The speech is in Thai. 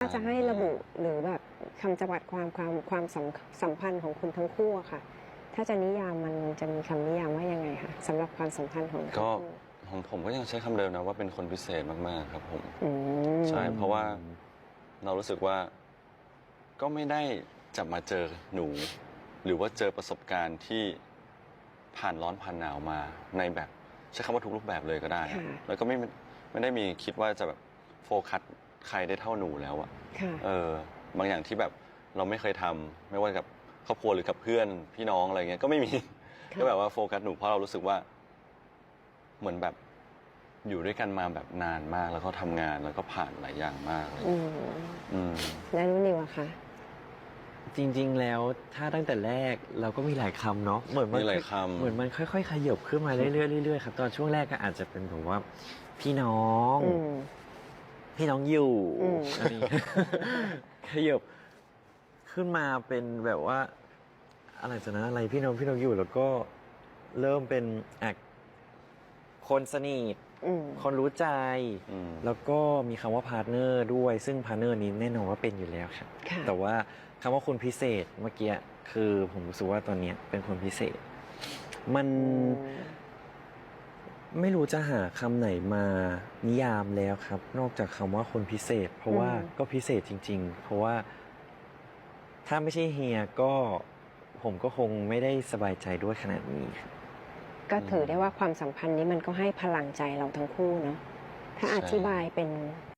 ถ้าจะให้ระบุหรือแบบคำจำกัดความความความสัมสัมพันธ์ของคุณทั้งคู่อะค่ะ ถ้าจะนิยามมันจะมีคำนิยามว่ายังไงคะสำหรับความสัมพันธ์ของทั้งก็คู่ของผมก็ยังใช้คำเดิมนะว่าเป็นคนพิเศษมากๆครับผม อืมใช่เพราะว่าเรารู้สึกว่า ก็ไม่ได้จะมาเจอหนู หรือว่าเจอประสบการณ์ที่ผ่านร้อนผ่านหนาวมาในแบบใช้คำว่าทุกรูปแบบเลยก็ได้ ค่ะแล้วก็ไม่ไม่ได้มีคิดว่าจะแบบโฟกัส ใครได้เท่าหนูแล้วอะค่ะ เออบางอย่างที่แบบเราไม่เคยทำไม่ว่ากับครอบครัวหรือกับเพื่อนพี่น้องอะไรเงี้ยก็ไม่มี ค่ะ ก็แบบว่าโฟกัสหนูเพราะเรารู้สึกว่า เหมือนแบบอยู่ด้วยกันมาแบบนานมาก แล้วก็ทำงานแล้วก็ผ่านหลายอย่างมากเลยอืมอืม แล้วนุ่นนิวอะคะ จริง ๆ แล้วถ้าตั้งแต่แรกเราก็มีหลายคำเนาะเหมือนมันมีหลายคำ เหมือนมันค่อย ๆ ขยับขึ้นมาเรื่อยๆเรื่อยๆครับตอนช่วงแรกก็อาจจะเป็นแบบว่า พี่น้อง อืม พี่น้องอยู่อืม อันนี้ ขยับขึ้นมาเป็นแบบว่า อะไรจะนะอะไรพี่น้องพี่น้องอยู่แล้วก็เริ่มเป็นอะคนสนิทอืม คนรู้ใจ อืม แล้วก็มีคำว่าพาร์ทเนอร์ด้วย ซึ่งพาร์ทเนอร์นี้แน่นอนว่าเป็นอยู่แล้วครับค่ะ แต่ว่าคำว่าคนพิเศษเมื่อกี้คือผมรู้สึกว่าตอนเนี้ยเป็นคนพิเศษ มัน อืม ไม่รู้จะหาคำไหนมานิยามแล้วครับ นอกจากคำว่าคนพิเศษ เพราะว่าก็พิเศษจริง ๆ เพราะว่า ถ้าไม่ใช่เฮียก็ผมก็คงไม่ได้สบายใจด้วยขนาดนี้ครับ ก็ถือได้ว่าความสัมพันธ์นี้มันก็ให้พลังใจเราทั้งคู่เนาะถ้าใช่อธิบายเป็น